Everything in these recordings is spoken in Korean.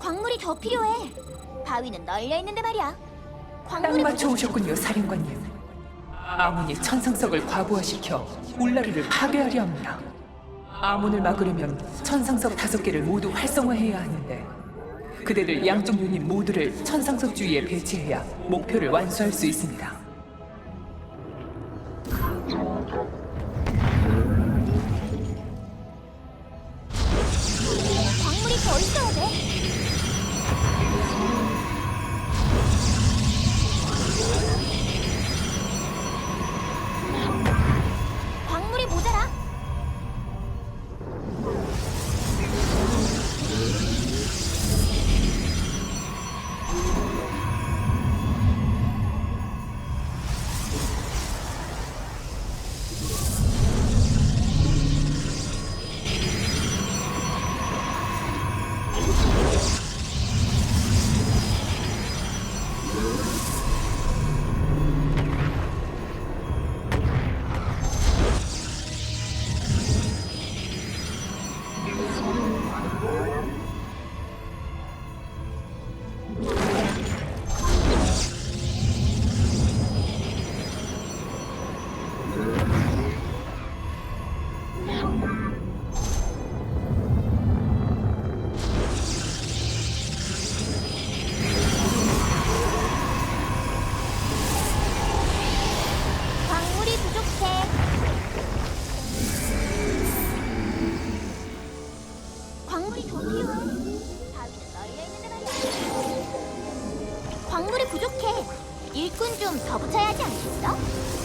광물이 더 필요해. 바위는 널려 있는데 말이야. 딱 광물이 맞춰 오셨군요, 사령관님. 아몬이 천상석을 과부하시켜 울라르를 파괴하려 합니다. 아몬을 막으려면 천상석 다섯 개를 모두 활성화해야 하는데 그대들 양쪽 유닛 모두를 천상석 주위에 배치해야 목표를 완수할 수 있습니다. 부족해. 광물이 더 필요해. 바위는 널려 있는데 말이야. 광물이 부족해. 일꾼 좀 더 붙여야 하지 않겠어?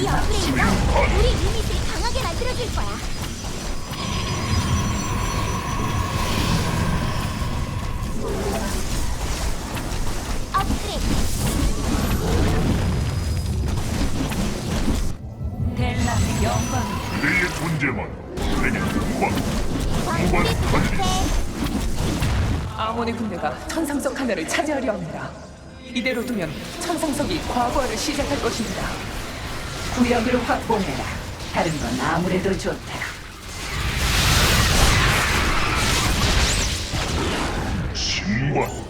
이 업그레이드가 우리 유닛을 강하게 만들어줄 거야. 업그레이드. 델라의 영광. 그대의 존재만 내게 영광 광물이 부족해. 아몬의 군대가 천상석 하나를 차지하려 합니다. 이대로 두면 천상석이 과부하를 시작할 것입니다. 구역을 확보해라. 다른 건 아무래도 좋다. 신관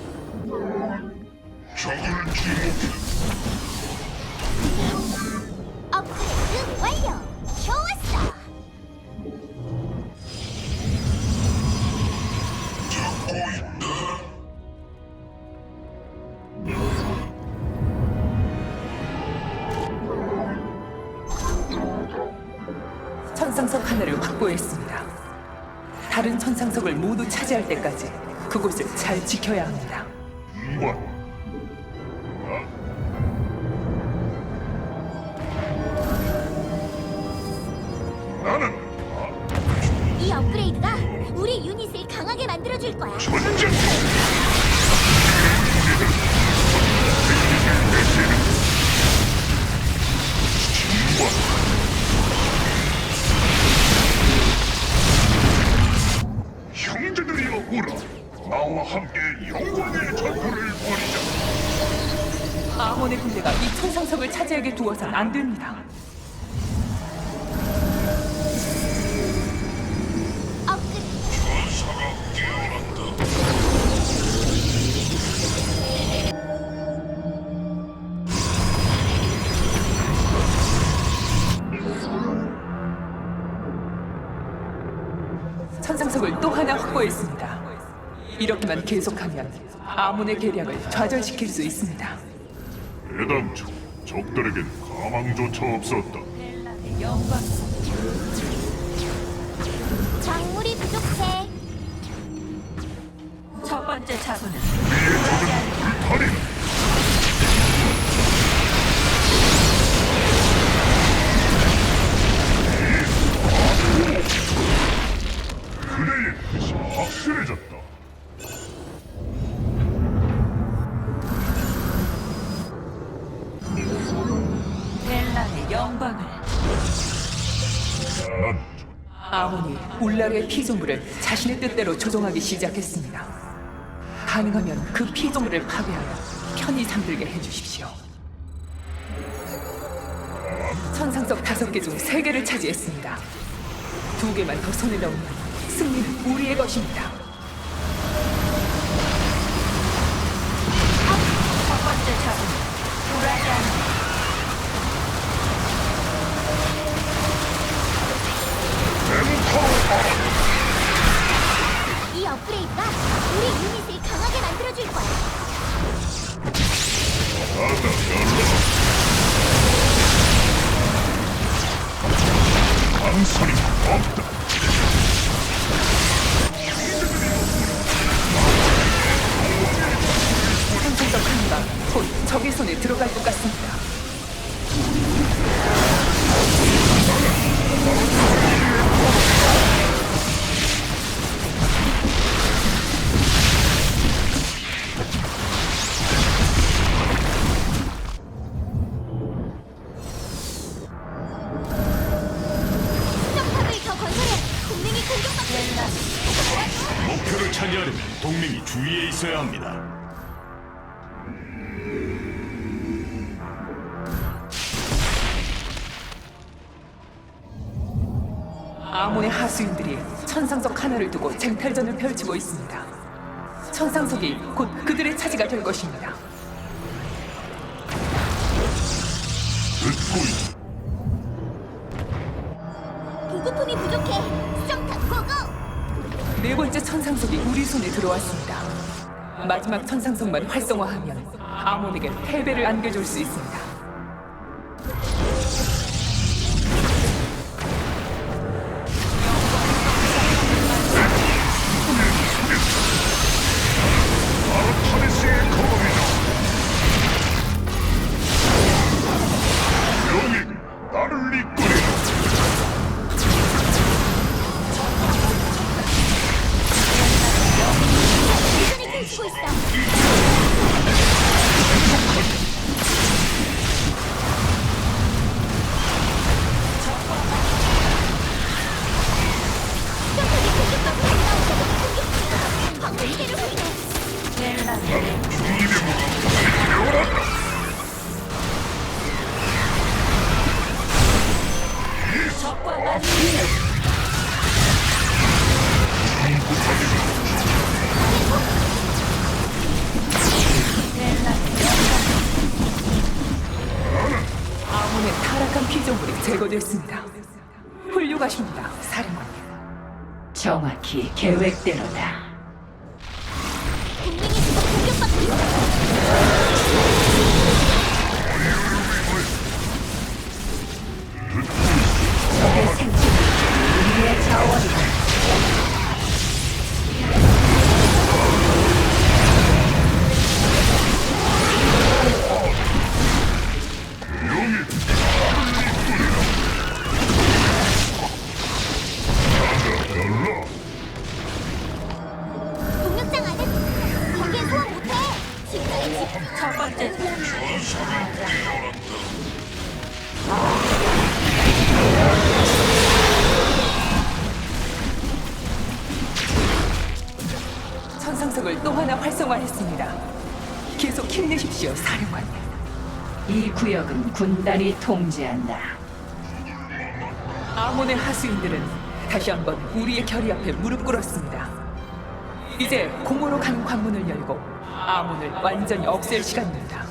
확보했습니다. 다른 천상석을 모두 차지할 때까지 그곳을 잘 지켜야 합니다. 나는 이 업그레이드가 우리 유닛을 강하게 만들어줄 거야. 전쟁 두어선 안 됩니다. 천상석을 또 하나 확보했습니다. 이렇게만 계속하면 아몬의 계략을 좌절시킬 수 있습니다. 애당초 적들에겐 가망조차 없었다 영광 광물이 부족해. 첫 번째 차소는 영광을 난 아몬이 울라르의 피조물을 자신의 뜻대로 조종하기 시작했습니다. 가능하면 그 피조물을 파괴하여 편히 잠들게 해주십시오. 천상석 다섯 개 중 세 개를 차지했습니다. 두 개만 더 손에 넣으면 승리는 우리의 것입니다. 첫 번째 차소는 굴하 업그레이드가 우리 유닛을 강하게 만들어줄 거야. 강설이 없다. 천상석 하나가 곧 적의 손에 들어갈 것 같습니다. 차지하려면 동맹이 주위에 있어야 합니다. 아몬의 하수인들이 천상석 하나를 두고 쟁탈전을 펼치고 있습니다. 천상석이 곧 그들의 차지가 될 것입니다. 듣고 있다. 천상석이 우리 손에 들어왔습니다. 마지막 천상석만 활성화하면 아몬에게 패배를 안겨줄 수 있습니다. 나를 이끌 제거됐습니다. 훌륭하십니다, 사령관님. 정확히 계획대로다. 상석을 또 하나 활성화했습니다. 계속 힘내십시오, 사령관님. 이 구역은 군단이 통제한다. 아몬의 하수인들은 다시 한번 우리의 결의 앞에 무릎 꿇었습니다. 이제 공허로 가는 관문을 열고 아몬을 완전히 없앨 시간입니다.